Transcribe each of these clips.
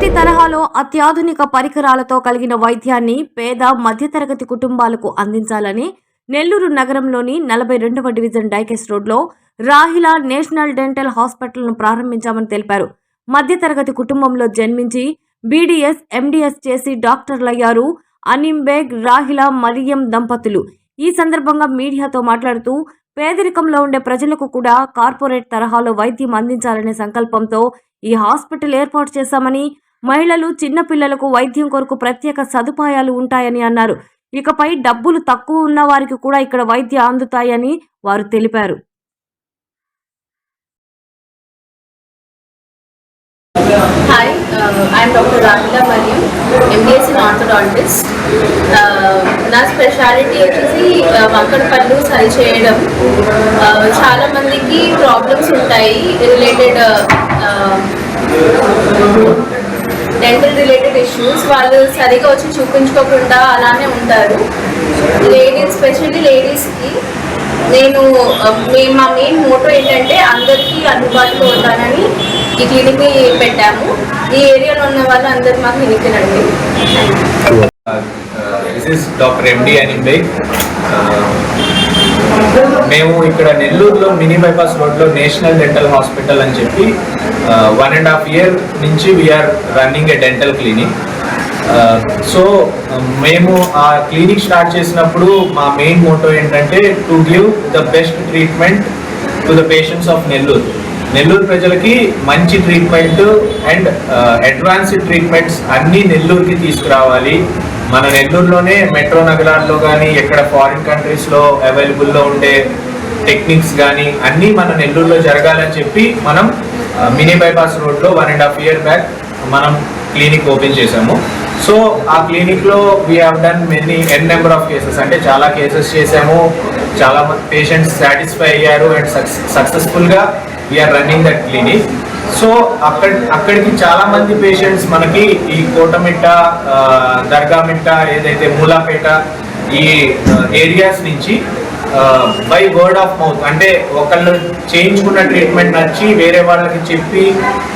మొదటి తరహాలో అత్యాధునిక పరికరాలతో కలిగిన వైద్యాన్ని పేద మధ్యతరగతి కుటుంబాలకు అందించాలని నెల్లూరు నగరంలోని నలభై రెండవ డివిజన్ డైకెస్ రోడ్లో రాహిలా నేషనల్ డెంటల్ హాస్పిటల్ను ప్రారంభించామని తెలిపారు. మధ్యతరగతి కుటుంబంలో జన్మించి బీడీఎస్ ఎండీఎస్ చేసి డాక్టర్లయ్యారు అనింబేగ్ రాహిలా మరియం దంపతులు. ఈ సందర్భంగా మీడియాతో మాట్లాడుతూ పేదరికంలో ఉండే ప్రజలకు కూడా కార్పొరేట్ తరహాలో వైద్యం అందించాలనే సంకల్పంతో ఈ హాస్పిటల్ ఏర్పాటు చేశామని మహిళలు చిన్నపిల్లలకు వైద్యం కొరకు ప్రత్యేక సదుపాయాలు ఉంటాయని అన్నారు. ఇకపై డబ్బులు తక్కువ ఉన్న వారికి కూడా ఇక్కడ వైద్యం అందుతాయని వారు తెలిపారు. Hi I'm doctor Dr. Rahila MBS in in uh, నా స్పెషాలిటీ వచ్చేసి uh, పళ్ళు సరి చేయడం uh, చాలా మందికి ప్రాబ్లమ్స్ ఉంటాయి రిలేటెడ్ డెంటల్ రిలేటెడ్ ఇష్యూస్ వాళ్ళు సరిగా వచ్చి చూపించుకోకుండా అలానే ఉంటారు. లేడీస్ స్పెషల్లీ లేడీస్కి నేను uh, మా మెయిన్ మోటో ఏంటంటే అందరికీ అందుబాటులో ఉంటానని ఈ క్లినిక్ని పెట్టాము. ఈ ఏరియాలో ఉన్న వాళ్ళు అందరు మా clinic this is doctor MD అనింబే మేము ఇక్కడ నెల్లూరులో మినీ బైపాస్ రోడ్లో నేషనల్ డెంటల్ హాస్పిటల్ అని చెప్పి వన్ అండ్ హాఫ్ ఇయర్ నుంచి we're running a dental clinic so మేము ఆ క్లినిక్ స్టార్ట్ చేసినప్పుడు మా మెయిన్ మోటో ఏంటంటే to give the best treatment to the patients of Nellore Nellore ప్రజలకి మంచి ట్రీట్మెంట్ అండ్ అడ్వాన్స్డ్ ట్రీట్మెంట్స్ అన్నీ నెల్లూరుకి తీసుకురావాలి. మన నెల్లూరులోనే మెట్రో నగరాల్లో కానీ ఎక్కడ ఫారిన్ కంట్రీస్లో అవైలబుల్లో ఉండే టెక్నిక్స్ కానీ అన్నీ మన నెల్లూరులో జరగాలని చెప్పి మనం మినీ బైపాస్ రోడ్లో one and half year back మనం క్లినిక్ ఓపెన్ చేసాము సో ఆ క్లినిక్లో we have done many n number of cases అంటే చాలా కేసెస్ చేసాము చాలా మంది పేషెంట్స్ సాటిస్ఫై అయ్యారు. అండ్ సక్సెస్ఫుల్గా we're running that clinic so అక్కడ అక్కడికి చాలా మంది పేషెంట్స్ మనకి ఈ కోటమిట్ట దర్గామిట్ట ఏదైతే మూలాపేట ఈ ఏరియాస్ నుంచి బై వర్డ్ ఆఫ్ మౌత్ అంటే ఒకళ్ళు చేయించుకున్న ట్రీట్మెంట్ నచ్చి వేరే వాళ్ళకి చెప్పి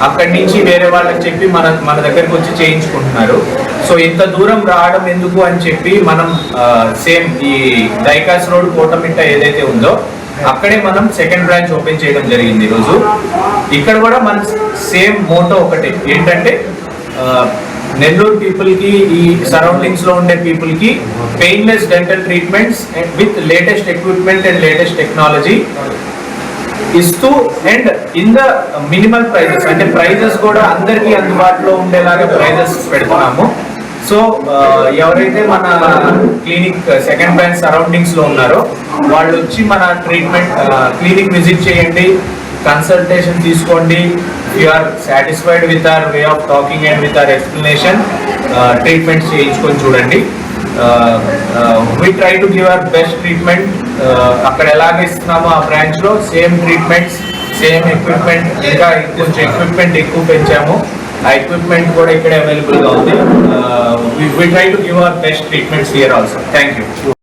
అక్కడి నుంచి వేరే వాళ్ళకి చెప్పి మన మన దగ్గరకు వచ్చి చేయించుకుంటున్నారు. సో ఇంత దూరం రావడం ఎందుకు అని చెప్పి మనం సేమ్ ఈ దైకాస్ రోడ్ కోటమిట్ట ఏదైతే ఉందో అక్కడే మనం సెకండ్ బ్రాంచ్ ఓపెన్ చేయడం జరిగింది ఈరోజు. ఇక్కడ కూడా మన సేమ్ మోటో ఒకటే. ఏంటంటే నెల్లూరు పీపుల్కి ఈ సరౌండింగ్స్లో ఉండే పీపుల్కి painless dental treatments with latest equipment and latest technology ఇస్తూ and in the minimal prices అంటే ప్రైజెస్ కూడా అందరికీ అందుబాటులో ఉండేలాగా ప్రైజెస్ పెడుతున్నాము. సో ఎవరైతే మన క్లినిక్ సెకండ్ బ్రాంచ్ సరౌండింగ్స్లో ఉన్నారో వాళ్ళు వచ్చి మన ట్రీట్మెంట్ క్లినిక్ విజిట్ చేయండి కన్సల్టేషన్ తీసుకోండి. You are satisfied with our way of talking and with our explanation treatment చేయించుకొని చూడండి. We try to give our best treatment అక్కడ ఎలాగ ఇస్తున్నామో ఆ బ్రాంచ్లో సేమ్ ట్రీట్మెంట్స్ సేమ్ ఎక్విప్మెంట్ ఇంకా కొంచెం ఎక్విప్మెంట్ ఎక్కువ పెంచాము. ఆ ఎక్విప్మెంట్ కూడా ఇక్కడే అవైలబుల్గా ఉంది. We try to give our best treatments here also thank you